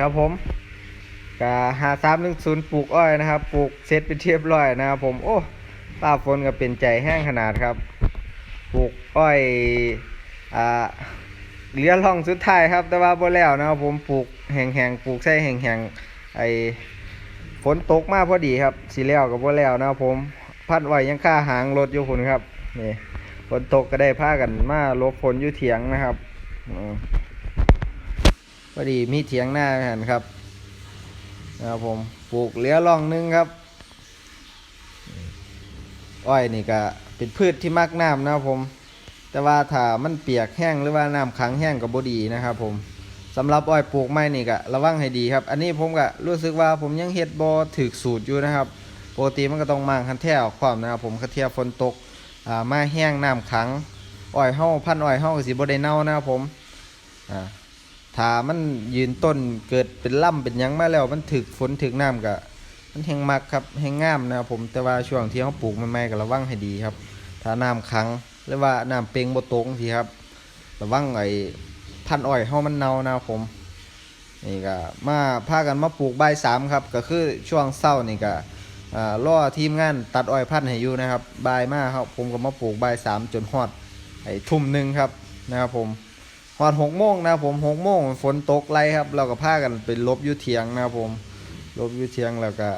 ครับผมกาหาสามหนึ่งศูนย์ปลูกอ้อยนะครับปลูกเสร็จเป็นเรียบร้อยนะครับผมโอ้ป้าฝนก็เป็นใจแห้งขนาดครับปลูกอ้อยอ่าเหลือร่องสุดท้ายครับ แต่ว่าบ่แล้วนะครับผมปลูกแห้งๆปลูกใส่แห้งๆไอฝนตกมากพอดีครับสีแล้วกับบ่แล้วนะครับผมพัดไว้ยังค่าหางรถอยู่คุณครับนี่ฝนตกก็ได้พากันมาลบฝนอยู่เถียงนะครับอื พอดีมีเถียงหน้าหันครับนะครับผมปลูกเหลือร่องหนึงครับ อ้อยนี่ก็เป็นพืชที่มักน้ำนะครับผม แต่ว่าถ้ามันเปียกแห้งหรือว่าน้ำขังแห้งกับบดีนะครับ ผมสำหรับอ้อยปลูกไม้นี่ก็ระวังให้ดีครับ อันนี้ผมก็รู้สึกว่าผมยังเฮ็ดบอถึกสูตรอยู่นะครับปกติมันก็ต้องมางคันแท้ออกความนะครับผมคันเทียฝนตกอ่ามาแห้งน้ำขังอ้อยเฮาพันอ้อยเฮาก็สิบ่ได้เน่านะครับผมอ่า ถ้ามันยืนต้นเกิดเป็นล่ำเป็นยังมาแล้ว มันถึกฝนถึกน้ำก็มันแห้งมักครับแห้งงามนะครับผมแต่ว่าช่วงที่เขาปลูกใหม่ๆก็ระวังให้ดีครับ ถ้าน้ำขังหรือว่าน้ำเปล่งบ่ตรงทีครับระวังไอ้พันอ้อยเฮามันเน่านะครับผมนี่ก็มาพากันมาปลูกใบสามครับ ก็คือช่วงเศร้านี่ก็อ่าล่อทีมงานตัดอ้อยพันให้อยู่นะครับบายมาครับผมก็มาปลูกใบายสามจนฮอดไอ้ทุ่มหนึ่งครับนะครับผม หอดหกโมงนะครับผมหกโมงฝนตกไรครับ เราก็พากันไปลบอยู่เทียงนะครับผมลบอยู่เทียงแล้วก็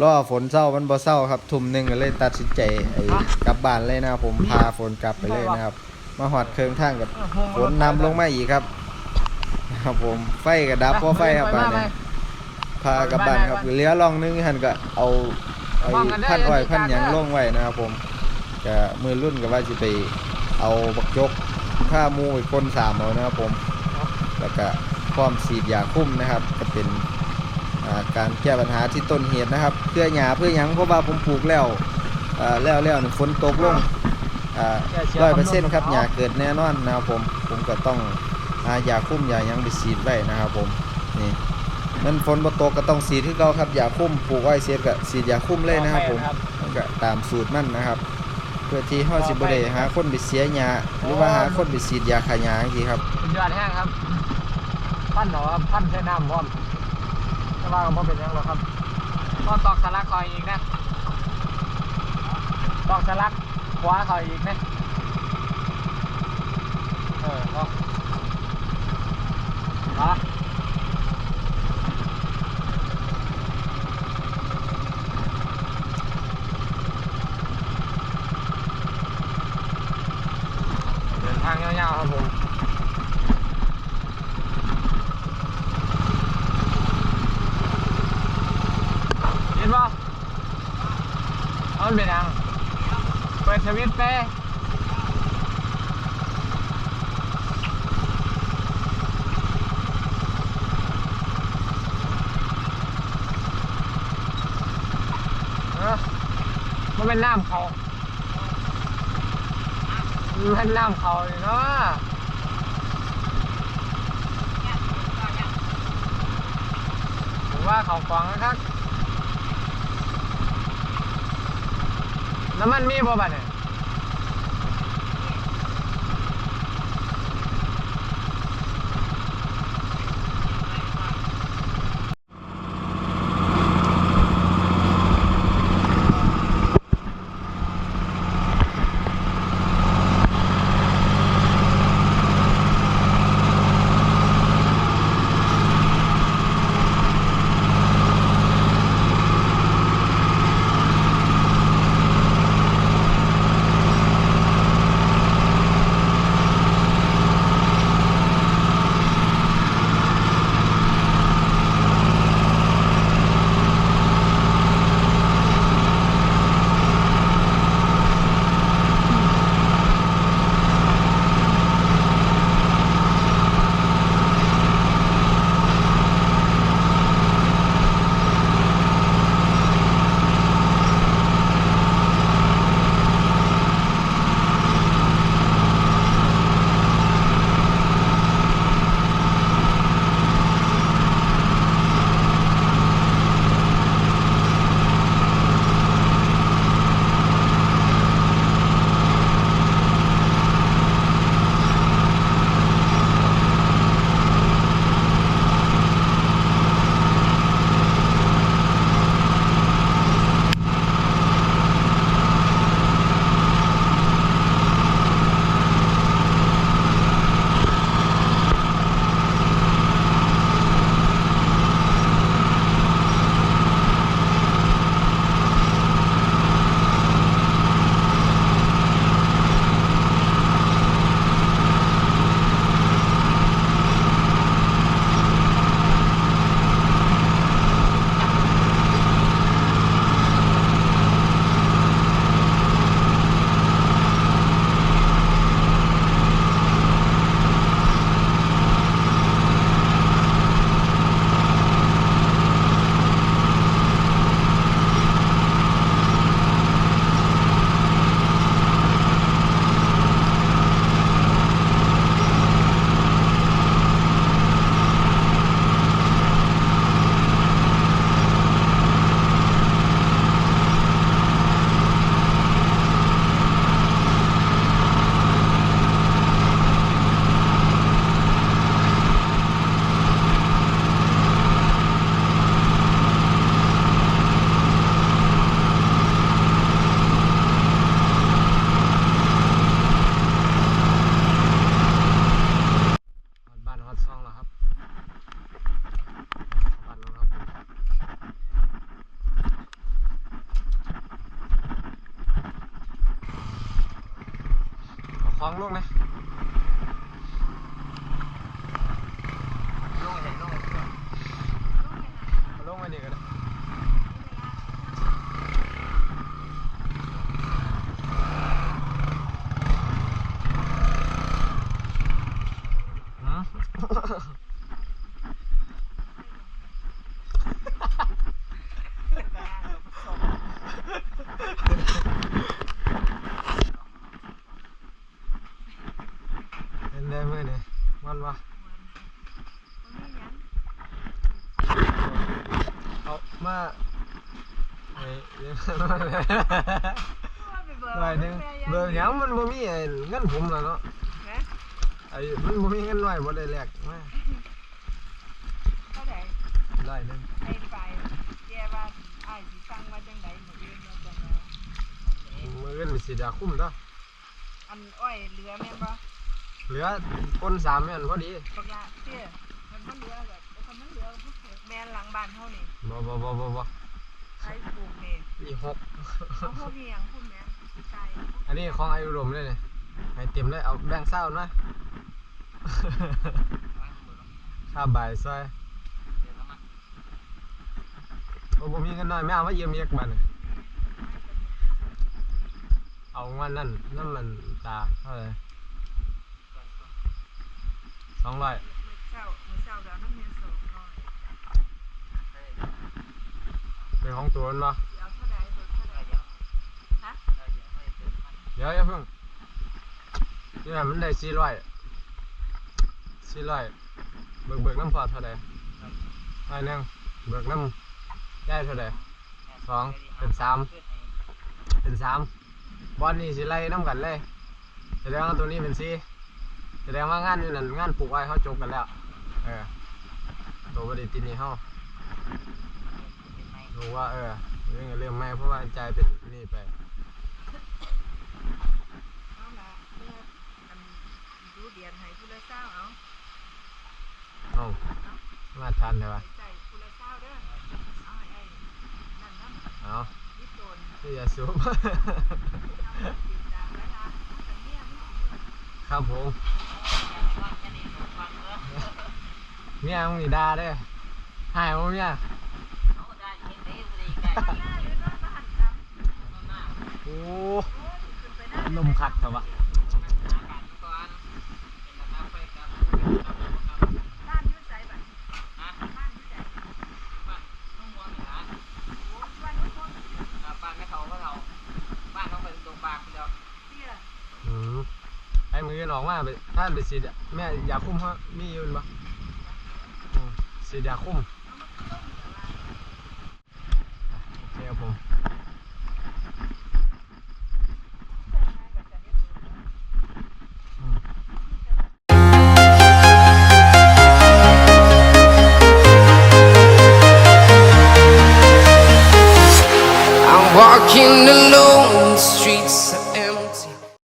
รอฝนเศร้ามันบ่เศร้าครับ ทุ่มหนึ่งก็เลยตัดสินใจไอ้กลับบ้านเลยนะครับผมพาฝนกลับไปเลยนะครับ มาหอดเครื่องทางกับฝนนำลงมาอีกครับนะครับผมไฟกับดับเพราะไฟครับบ้านนี้พากลับบ้านครับเหลือล่องนึงหันก็เอาไอ้พันอ้อยพันหยังลงไว้นะครับผมก็มือรุ่นก็ว่าจะไปเอาบักจก ถ้าหมูอีกคนสามเอานะครับผมแล้วก็พร้อมฉีดยาคุ้มนะครับก็เป็นอ่าการแก้ปัญหาที่ต้นเหตุนะครับเพื่อหยาเพื่อหยังเพราะว่าผมปลูกแล้วอ่าแล้วแล้วนี่ฝนตกลงร้อยเปอร์เซ็นต์ครับหยาเกิดแน่นอนนะครับผมผมก็ต้องหายาคุ้มยาหยังไปฉีดไว้นะครับผมนี่มันฝนบ่ตกก็ต้องฉีดที่เขาครับยาคุ้มปลูกไว้เสียก็ฉีดยาคุ้มเลยนะครับผมมันก็ตามสูตรมันนะครับเพื่อที่เฮาสิบ่ได้หาคนไปเสียหญ้าหรือว่าหาคนไปฉีดยาข่าหญ้าจังซี่ครับสุดยอดแห้งครับ พันเหรอครับพันใช้น้ำพร้อมแต่ว่าก็บ่เป็นหยังหรอกครับก็ตอกสลักคอยอีกนะตอกสลักขวาคอยอีกนะเออตอกเอาละเดินทางยาวๆครับผม เห็นป่ะเอา มันเป็นยังเปิดสวิตช์ไปมันเป็นน้ำเขามันเป็นน้ำเขาเลยเนาะผมว่าเขาฟังนะครับ น้ำมันมีบ่บัดเนี่ย ของล้องลงนะลงไปไหนลงไปไหนเอาลงไปนี่ก็ได้หืม เป็นได้มื่อนี่มันวะ เอามาไอ้เดี๋ยวหน่อยหนึงเบอร์หยังมันบ่มีไอ้เงินผมแล้วเนาะไอ้มันบ่มีเงินหน่อยบ่ได้แลกมาร้อยหนึงมือเงินมีสิดาคุ้มเนาะอันอ้อยเหลือแม่นบ่เหลือคนสามแม่นพอดี บักละเตี้ยมันมันเหลือแบบมันมันเหลือ แม่นหลังบ้านเฮานี่บ่บ่บ่บ่บ่ใครปลูกนี่อีหกเขาเฮามีหยังพุ่นแม่ไก่อันนี้ของไอ้อุดมเลยเนี่ยให้เต็มเลยเอาแบ่งเศร้ามาค่าบ่ายซอยโอ้ผมมีเงินน้อยไม่เอามาเยี่ยมเยียกบัดนเอาวันนั่นนั่นมันตาเท่าไหร่สองร้อยมื้อ เช้ามื้อเช้าแล้วน้ำเมียสองร้อยเป็นของตัวมันบ่สิเอาเท่าใดเบิดเท่าใดฮะเดี๋ยวอย่าเพิ่งนี่มันได้สี่ร้อยสี่ร้อยเบิกเบิกน้ำพอเท่าไหร่ร้อยหนึ่งเบิกน้ำได้เท่าไหร่สองเป็นสามเป็นสามบอลนี่สิไล่น้ำกันเลยแสดงว่าตัวนี้เป็นสี่แสดงว่างานนี่นั่นงานปลูกไว้เขาจบกันแล้ว เออตัวบริตินี่เขารู้ว่าเออเรื่องเรื่องไม่เพราะว่าใจายเป็นนี่ไปเอาละเมื่ออันดูเดียนให้ผู้ละเช้าเอาเอามาทันเลยวะให้ใจผู้ละเช้าเด้อเอาให้ไอ้นั่นนั่นเอานี่ตนที่จะสูบเอาติดตามแล้วล่ะแต่เนี่ยมันสิเมื่อครับผม เมียมึงนี่ด่าเด้อหายมึงเนี่ยบ้านหน้าหรือนอนบ้านตามโอ้โอ้ยขึ้นไปหน้าลมขัดเถอะวะบ้านอยุ่ไสบัดบ้านอยุ่ไสโอ้ยบ้านนู้นคนเตี้ยอืมไอ้มือกันออกมาไปถ้าไปสีดแม่อยากคุ้มฮะมีอยู่ปะอื มสี